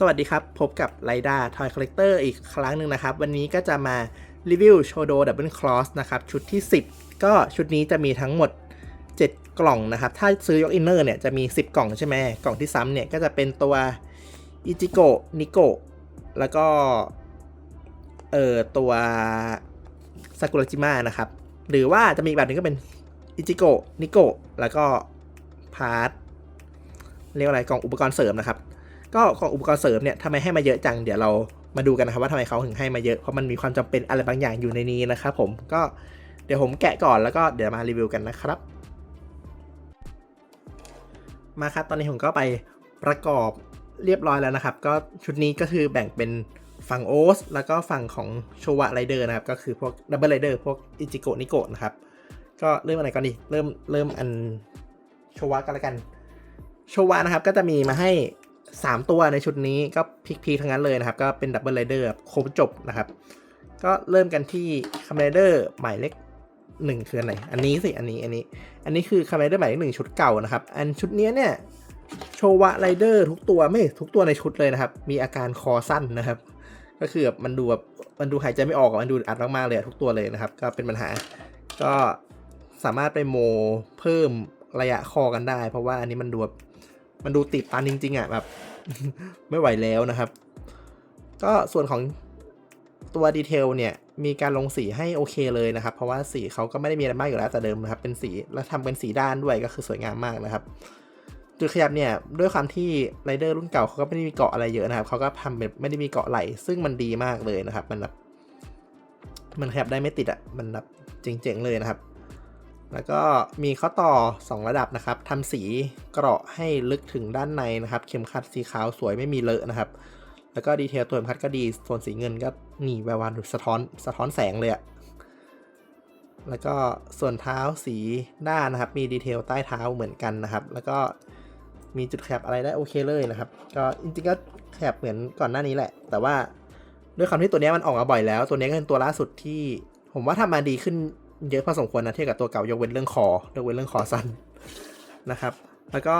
สวัสดีครับ พบกับไลด้าทอยคอลเลกเตอร์อีกครั้งหนึ่งนะครับ วันนี้ก็จะมารีวิวโชโดดับเบิลคลอสนะครับ ชุดที่ 10 ก็ชุดนี้จะมีทั้งหมด 7 กล่องนะครับ ถ้าซื้อยกอินเนอร์เนี่ยจะมี 10 กล่องใช่ไหมกล่องที่ซ้ำเนี่ยก็จะเป็นตัวอิจิโกะนิโกะแล้วก็ เอ่อ ตัวซากุระจิมะนะครับ หรือว่าจะมีอีกแบบหนึงก็เป็นอิจิโกะนิโกะแล้วก็พาร์ทเรียกว่าอะไรกล่องอุปกรณ์เสริมนะครับ ก็ของอุปกรณ์เสริมเนี่ยทำไมให้มาเยอะจัง เดี๋ยวเรามาดูกันนะครับว่าทำไมเขาถึงให้มาเยอะ เพราะมันมีความจำเป็นอะไรบางอย่างอยู่ในนี้นะครับผม ก็เดี๋ยวผมแกะก่อนแล้วก็เดี๋ยวมารีวิวกันนะครับ มาครับ ตอนนี้ผมก็ไปประกอบเรียบร้อยแล้วนะครับ ก็ชุดนี้ก็คือแบ่งเป็นฝั่งโอสแล้วก็ฝั่งของโชวะไรเดอร์นะครับ ก็คือพวกดับเบิลไรเดอร์พวกอิจิโกะนิโกะนะครับ ก็เริ่มอะไรก่อนดี เริ่มเริ่มอันโชวะกันล้วกัน โชวะนะครับก็จะมีมาให้ 3 ตัวในชุดนี้ก็พิกๆทั้งนั้นเลยนะครับ ก็เป็นดับเบิลไรเดอร์ครบจบนะครับ ก็เริ่มกันที่คาเมเดอร์หมายเลขหนึ่งคืออันไหนอันนี้สิ อันนี้ อันนี้ อันนี้คือคาเมเดอร์หมายเลขหนึ่งชุดเก่านะครับ อันชุดเนี้ยเนี่ยโชวะไรเดอร์ทุกตัวไม่ทุกตัวในชุดเลยนะครับ มีอาการคอสั้นนะครับ ก็คือแบบมันดูแบบมันดูหายใจไม่ออกอะมันดูอัดมากๆเลยทุกตัวเลยนะครับ ก็เป็นปัญหา ก็สามารถไปโมเพิ่มระยะคอกันได้ เพราะว่าอันนี้มันดูแบบ มันดูติดตันจริงๆอะแบบ ไม่ไหวแล้วนะครับ ก็ส่วนของตัวดีเทลเนี่ยมีการลงสีให้โอเคเลยนะครับ เพราะว่าสีเขาก็ไม่ได้มีอะไรมากอยู่แล้วแต่เดิมนะครับ เป็นสีแล้วทำเป็นสีด้านด้วยก็คือสวยงามมากนะครับจุดขยับเนี่ยด้วยความที่ไรเดอร์รุ่นเก่าเขาก็ไม่ได้มีเกาะอะไรเยอะนะครับเขาก็ทำแบบไม่ได้มีเกาะไหล ซึ่งมันดีมากเลยนะครับ มันแบบมันขยับได้ไม่ติดอะ่ะมันแบบเจ๋งๆเลยนะครับ แล้วก็มีข้อต่อ 2 ระดับนะครับทำสีเกราะให้ลึกถึงด้านในนะครับ เข็มขัดสีขาวสวยไม่มีเลอะนะครับ แล้วก็ดีเทลตัวเข็มขัดก็ดี ส่วนสีเงินก็นี่แวววานสะท้อนสะท้อนแสงเลยอะแล้วก็ส่วนเท้าสีด้านนะครับ มีดีเทลใต้เท้าเหมือนกันนะครับ แล้วก็มีจุดแคบอะไรได้โอเคเลยนะครับ ก็จริงๆก็แคบเหมือนก่อนหน้านี้แหละ แต่ว่าด้วยความที่ตัวนี้มันออกมาบ่อยแล้ว ตัวนี้ก็เป็นตัวล่าสุดที่ ผมว่าทำมาดีขึ้น เยอะพอสมควรนะเทียบกับตัวเก่ายกเว้นเรื่องคอยกเว้นเรื่องคอสั้นนะครับ แล้วก็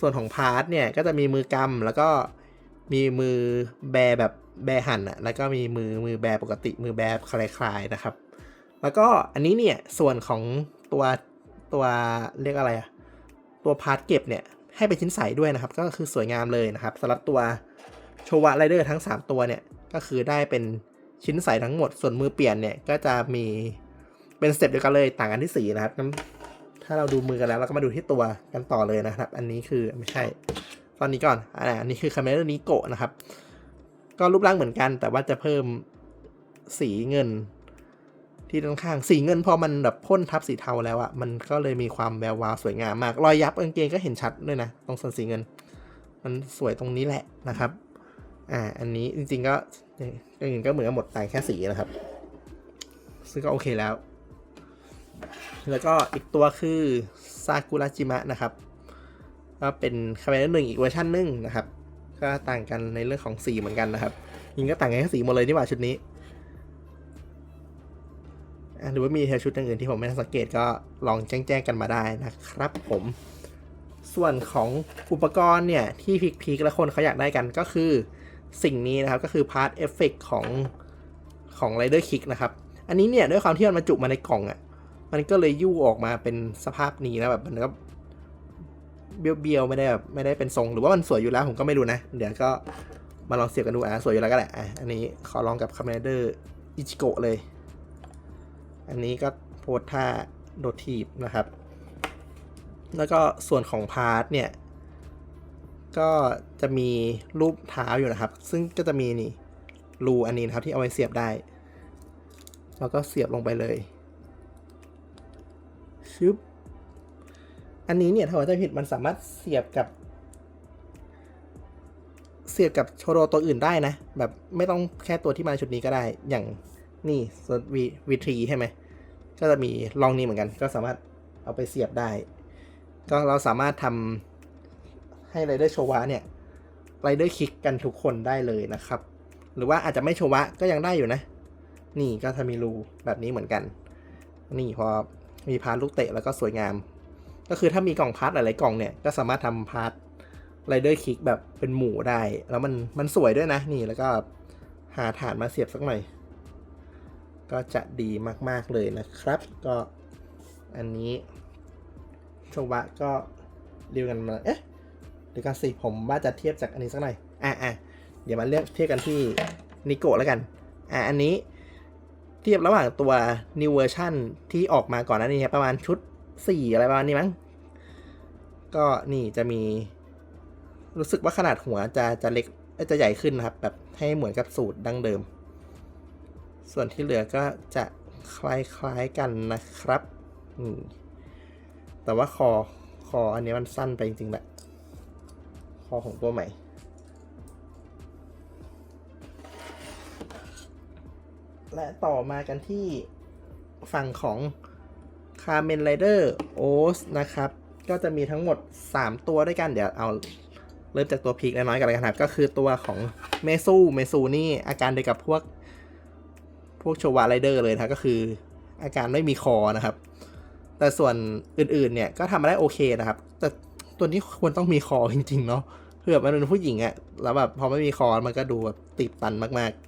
ส่วนของพาร์ทเนี่ยก็จะมีมือกำแล้วก็มีมือแบแบบแบหั่นอะแล้วก็มีมือมือแบปกติมือแบคลายๆนะครับ แล้วก็อันนี้เนี่ยส่วนของตัวตัวเรียกอะไรอะตัวพาร์ทเก็บเนี่ยให้เป็นชิ้นใสด้วยนะครับ ก็คือสวยงามเลยนะครับสำหรับตัวโชวะไรเดอร์ทั้ง 3 ตัวเนี่ยก็คือได้เป็นชิ้นใสทั้งหมด ส่วนมือเปลี่ยนเนี่ยก็จะมี เป็นสเต็ปเดียวกันเลยต่างกันที่สีนะครับถ้าเราดูมือกันแล้วเราก็มาดูที่ตัวกันต่อเลยนะครับ อันนี้คือไม่ใช่ตอนนี้ก่อนอ่าอันนี้คือคาเมรานิโกะนะครับ ก็รูปร่างเหมือนกันแต่ว่าจะเพิ่มสีเงิน ที่ด้านข้างสีเงินพอมันแบบพ่นทับสีเทาแล้วอะมันก็เลยมีความแวววาวสวยงามมาก รอยยับกางเกงก็เห็นชัดด้วยนะตรงส่วนสีเงิน มันสวยตรงนี้แหละนะครับอ่าอันนี้จริงๆก็อย่างอื่นก็เหมือนกันหมดต่แค่สีนะครับ ซึ่งก็โอเคแล้ว แล้วก็อีกตัวคือซากุระจิมะนะครับ ก็เป็นคาเมล่าหนึ่งอีกเวอร์ชันหนึ่งนะครับ ก็ต่างกันในเรื่องของสีเหมือนกันนะครับ ยิงก็ต่างกันแค่สีหมดเลยนี่หว่าชุดนี้อะหรือว่ามีเทลชุดอื่นที่ผมไม่ได้สังเกตก็ลองแจ้งๆกันมาได้นะครับผม ส่วนของอุปกรณ์เนี่ย ที่พีคๆและคนเขาอยากได้กันก็คือสิ่งนี้นะครับก็คือพาร์ทเอฟเฟกของของ Rider Kick นะครับ อันนี้เนี่ยด้วยความที่มันบรรจุมาในกล่องอะ่ะ มันก็เลยยู่ออกมาเป็นสภาพนี้นะแบบมันก็เบี้ยวๆไม่ได้แบบไม่ได้เป็นทรงหรือว่ามันสวยอยู่แล้วผมก็ไม่รู้นะ เดี๋ยวก็มาลองเสียบกันดูอะสวยอยู่แล้วก็แหละอะอันนี้ขอลองกับคาเมเดอร์อิจิโกะเลย อันนี้ก็โพสท่าโดดทีบนะครับ แล้วก็ส่วนของพาร์ทเนี่ย ก็จะมีรูปเท้าอยู่นะครับ ซึ่งก็จะมีนี่รูอันนี้นะครับที่เอาไว้เสียบได้ แล้วก็เสียบลงไปเลย ชึบอันนี้เนี่ยถ้าว่าจะผิดมันสามารถเสียบกับ เสียบกับโชโรตัวอื่นได้นะ แบบไม่ต้องแค่ตัวที่มาชุดนี้ก็ได้ อย่างนี่ส่วนวีวีทรีใช่ไหม ก็จะมีลองนี้เหมือนกัน ก็สามารถเอาไปเสียบได้ ก็เราสามารถทำให้ไรเดอร์โชวะเนี่ยไรเดอร์คิกกันทุกคนได้เลยนะครับ หรือว่าอาจจะไม่โชวะก็ยังได้อยู่นะ นี่ก็จะมีรูแบบนี้เหมือนกัน นี่พอ มีพาร์ทลูกเตะแล้วก็สวยงาม ก็คือถ้ามีกล่องพาร์ทหลายๆกล่องเนี่ยก็สามารถทำพาร์ทไรเดอร์คิกแบบเป็นหมูได้ แล้วมันมันสวยด้วยนะนี่แล้วก็หาฐานมาเสียบสักหน่อย ก็จะดีมากๆเลยนะครับ ก็อันนี้โชวะก็รีวิวกันมาเอ๊ะเดี๋ยวกันสิผมว่าจะเทียบจากอันนี้สักหน่อยอะอะเดี๋ยวมาเลือกเทียบกันที่นิโกะแล้วกันอะอันนี้ ทียบระหว่างตัว new version ที่ออกมาก่อนหน้านี้ประมาณชุด 4 อะไรประมาณนี้มั้ง ก็นี่จะมี รู้สึกว่าขนาดหัวจะจะเล็กจะใหญ่ขึ้นนะครับ แบบให้เหมือนกับสูตรดั้งเดิม ส่วนที่เหลือก็จะคล้ายๆกันนะครับแต่ว่าคอคออันนี้มันสั้นไปจริงๆแหละคอของตัวใหม่ และต่อมากันที่ฝั่งของ c a r m e n Rider o s นะครับ ก็จะมีทั้งหมด 3 ตัวด้วยกัน เดี๋ยวเอาเริ่มจากตัวพีกน้อยๆกันเลยครับ ก็คือตัวของเมซูเมซูนี่อาการเดียวกับพวก พวกโชวาไรเดอร์เลยนะก็คืออาการไม่มีคอนะครับ แต่ส่วนอื่นๆเนี่ยก็ทำมาได้โอเคนะครับ แต่ตัวนี้ควรต้องมีคอจริงๆเนาะเพื่อมันเป็นผู้หญิงอะแล้วแบบพอไม่มีคอมันก็ดูแบบติดตันมากๆ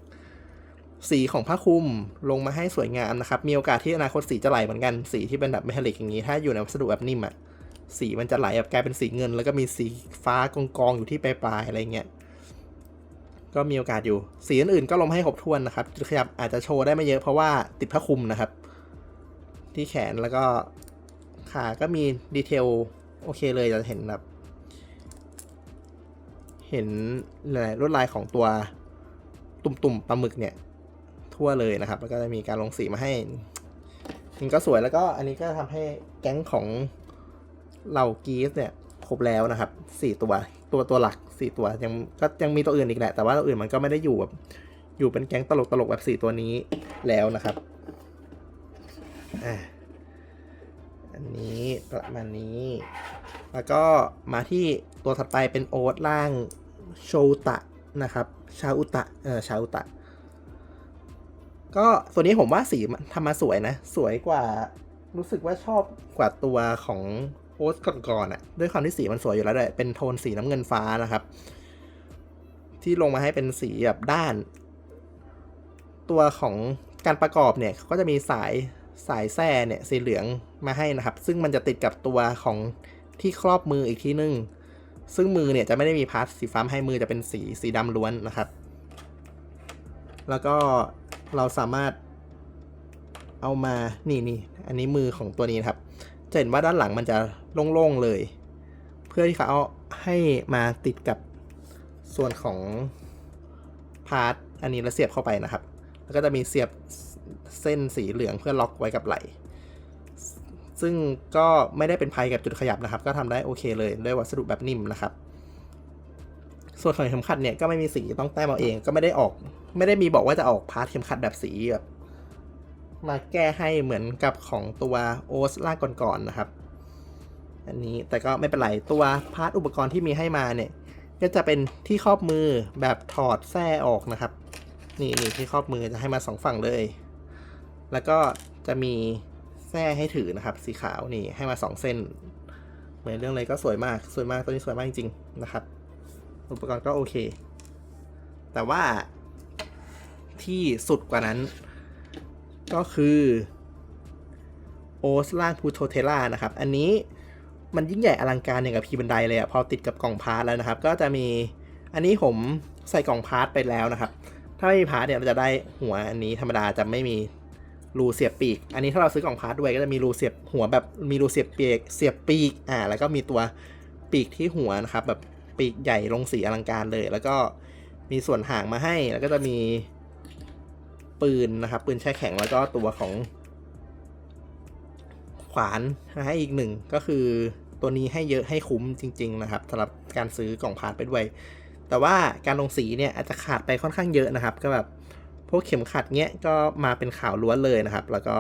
สีของผ้าคลุมลงมาให้สวยงามนะครับ มีโอกาสที่อนาคตสีจะไหลเหมือนกัน สีที่เป็นแบบเมทัลลิกอย่างนี้ ถ้าอยู่ในวัสดุแบบนิ่มอะสีมันจะไหลแบบกลายเป็นสีเงิน แล้วก็มีสีฟ้ากองๆอยู่ที่ปลายๆอะไรเงี้ย ก็มีโอกาสอยู่ สีอื่นๆก็ลงมาให้ครบถ้วนนะครับ จุดขยับอาจจะโชว์ได้ไม่เยอะเพราะว่าติดผ้าคลุมนะครับ ที่แขนแล้วก็ขาก็มีดีเทลโอเคเลยจะเห็นแบบเห็นลวดลายของตัวตุ่มๆปลาหมึกเนี่ย ทั่วเลยนะครับ แล้วก็จะมีการลงสีมาให้มันก็สวยแล้วก็อันนี้ก็ทำให้แก๊งของเหล่ากีสเนี่ยครบแล้วนะครับสี่ตัวตัวตัวหลักสี่ตัวยังก็ยังมีตัวอื่นอีกแหละ แต่ว่าตัวอื่นมันก็ไม่ได้อยู่แบบอยู่เป็นแก๊งตลกตลกแบบสี่ตัวนี้แล้วนะครับอันนี้ประมาณนี้ แล้วก็มาที่ตัวถัดไปเป็นโอ๊ตล่างโชตะนะครับ ชาอุตะเออชาอุตะ ก็ตัวนี้ผมว่าสีทำมาสวยนะ สวยกว่ารู้สึกว่าชอบกว่าตัวของโอ๊ตก่อนๆอะ่ะ ด้วยความที่สีมันสวยอยู่แล้วด้วยเป็นโทนสีน้ำเงินฟ้านะครับ ที่ลงมาให้เป็นสีแบบด้าน ตัวของการประกอบเนี่ยก็จะมีสายสายแส้เนี่ยสีเหลืองมาให้นะครับ ซึ่งมันจะติดกับตัวของที่ครอบมืออีกทีนึง ซึ่งมือเนี่ยจะไม่ได้มีพาร์ทสีฟ้าให้มือจะเป็นสีสีดำล้วนนะครับ แล้วก็ เราสามารถเอามา นี่นี่ อันนี้มือของตัวนี้ครับ จะเห็นว่าด้านหลังมันจะโล่งๆเลย เพื่อที่เขาเอาให้มาติดกับส่วนของพาร์ทอันนี้แล้วเสียบเข้าไปนะครับ แล้วก็จะมีเสียบเส้นสีเหลืองเพื่อล็อกไว้กับไหล ซึ่งก็ไม่ได้เป็นภัยกับจุดขยับนะครับ ก็ทำได้โอเคเลยด้วยวัสดุแบบนิ่มนะครับ ส่วนของเข็มขัดเนี่ยก็ไม่มีสีต้องแต้มเอาเอง ก็ไม่ได้ออก ไม่ได้มีบอกว่าจะออกพาร์ทเข็มขัดแบบสีแบบมาแก้ให้เหมือนกับของตัวโอสล่าก่อนๆนะครับ อันนี้แต่ก็ไม่เป็นไรตัวพาร์ทอุปกรณ์ที่มีให้มาเนี่ย ก็จะเป็นที่ครอบมือแบบถอดแส้ออกนะครับ นี่นี่ที่ครอบมือจะให้มาสองฝั่งเลย แล้วก็จะมีแส้ให้ถือนะครับ สีขาวนี่ให้มาสองเส้น เหมือนเรื่องอะไรก็สวยมากสวยมากตัวนี้สวยมากจริงๆนะครับ อุปกรณ์ก็โอเค แต่ว่าที่สุดกว่านั้น ก็คือโอสล่างพูโทเทล่านะครับ อันนี้มันยิ่งใหญ่อลังการอย่างกับพีบันไดเลยอะพอติดกับกล่องพาร์ทแล้วนะครับ ก็จะมีอันนี้ผมใส่กล่องพาร์ทไปแล้วนะครับ ถ้าไม่มีพาร์ทเนี่ยเราจะได้หัวอันนี้ธรรมดาจะไม่มีรูเสียบปีก อันนี้ถ้าเราซื้อกล่องพาร์ทด้วยก็จะมีรูเสียบหัวแบบมีรูเสียบปีกเสียบปีกอ่าแล้วก็มีตัวปีกที่หัวนะครับแบบ ปีกใหญ่ลงสีอลังการเลย แล้วก็มีส่วนห่างมาให้ แล้วก็จะมีปืนนะครับปืนแช่แข็งแล้วก็ตัวของขวานให้อีกหนึ่งก็คือตัวนี้ให้เยอะให้คุ้มจริง ๆ นะครับสำหรับการซื้อกล่องพาร์ทไปด้วย แต่ว่าการลงสีเนี่ยอาจจะขาดไปค่อนข้างเยอะนะครับ ก็แบบพวกเข็มขัดเนี้ยก็มาเป็นขาวล้วนเลยนะครับ แล้วก็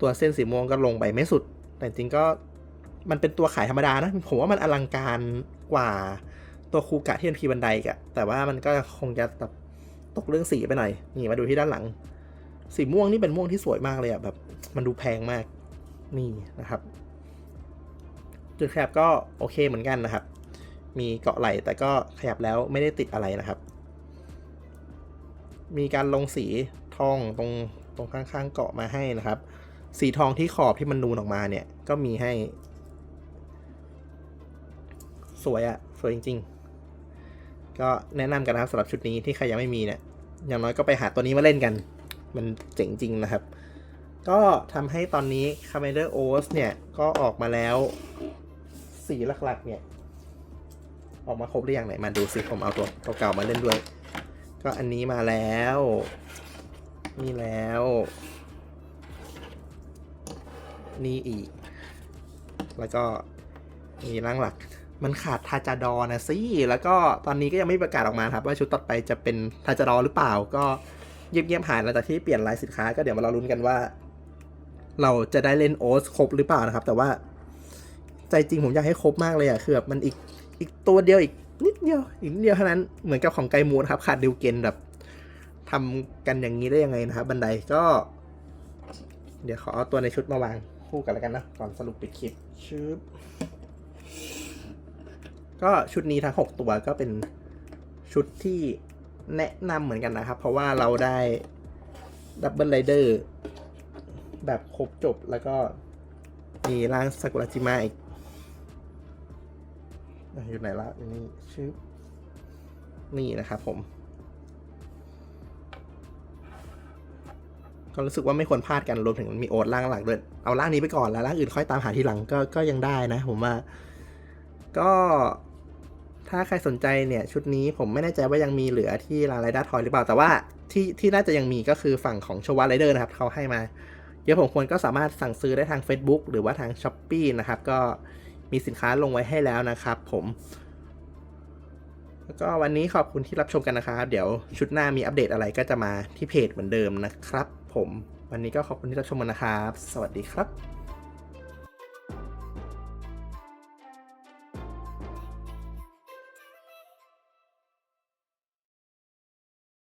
ตัวเส้นสีม่วงก็ลงไปไม่สุด แต่จริงก็มันเป็นตัวขายธรรมดานะ ผมว่ามันอลังการ กว่าตัวคูกะที่เป็นพีบันไดกะแต่ว่ามันก็คงจะตกเรื่องสีไปหน่อย นี่มาดูที่ด้านหลัง สีม่วงนี่เป็นม่วงที่สวยมากเลยอะแบบ มันดูแพงมาก นี่นะครับ จุดแคบก็โอเคเหมือนกันนะครับ มีเกาะไหลแต่ก็ขยับแล้วไม่ได้ติดอะไรนะครับ มีการลงสีทองตรงตรงข้างๆเกาะมาให้นะครับ สีทองที่ขอบที่มันนูนออกมาเนี่ย ก็มีให้ สวยอะสวยจริง ๆ ก็แนะนำกันนะครับสำหรับชุดนี้ที่ใครยังไม่มีเนี่ยอย่างน้อยก็ไปหาตัวนี้มาเล่นกัน มันเจ๋งจริงนะครับ ก็ทำให้ตอนนี้ Commander OS เนี่ย ก็ออกมาแล้วสีหลักๆ เนี่ย ออกมาครบหรือยังไหนมาดูสิผมเอาตัวตัวเก่ามาเล่นด้วย ก็อันนี้มาแล้วนี่แล้ว นี่อีก แล้วก็มีร่างหลัก มันขาดทาจาดอนะสิแล้วก็ตอนนี้ก็ยังไม่ประกาศออกมาครับ ว่าชุดต่อไปจะเป็นทาจาดอหรือเปล่า ก็เงียบๆหายหลังจากที่เปลี่ยนลายสินค้าก็เดี๋ยวมาเราลุ้นกันว่า เราจะได้เล่นโอสครบหรือเปล่านะครับ แต่ว่า ใจจริงผมอยากให้ครบมากเลยอะคือแบบมันอีกอีกตัวเดียวอีกนิดเดียวอีกนิดเดียวเท่านั้นเหมือนกับของไกมูนครับ ขาดดิวเกนแบบทำกันอย่างนี้ได้ยังไงนะครับ บันไดก็ เดี๋ยวขอเอาตัวในชุดมาวางคู่กันแล้วกันนะก่อนสรุปปิดคลิปชุด ก็ชุดนี้ทั้ง 6 ตัวก็เป็นชุดที่แนะนำเหมือนกันนะครับ เพราะว่าเราได้ดับเบิลไรเดอร์แบบครบจบแล้วก็มีร่างซากุระจิมะอีกอยู่ไหนละนี่ชื่อนี่นะครับผม ก็รู้สึกว่าไม่ควรพลาดกันรวมถึงมีโอ๊ตร่างหลักด้วย เอาร่างนี้ไปก่อนแล้วร่างอื่นค่อยตามหาทีหลังก็ก็ยังได้นะ ผมว่า ก็ถ้าใครสนใจเนี่ย ชุดนี้ผมไม่แน่ใจว่ายังมีเหลือที่ร้านไรด้าทอยหรือเปล่าแต่ว่าที่ที่น่าจะยังมีก็คือฝั่งของชวาไรเดอร์นะครับเขาให้มาเดี๋ยวผมควรก็สามารถสั่งซื้อได้ทาง Facebook หรือว่าทาง s h อ p e e นะครับ ก็มีสินค้าลงไว้ให้แล้วนะครับผมแล้วก็วันนี้ขอบคุณที่รับชมกันนะครับ เดี๋ยวชุดหน้ามีอัปเดตอะไรก็จะมาที่เพจเหมือนเดิมนะครับ ผม วันนี้ก็ขอบคุณที่รับชมกันนะครับ สวัสดีครับ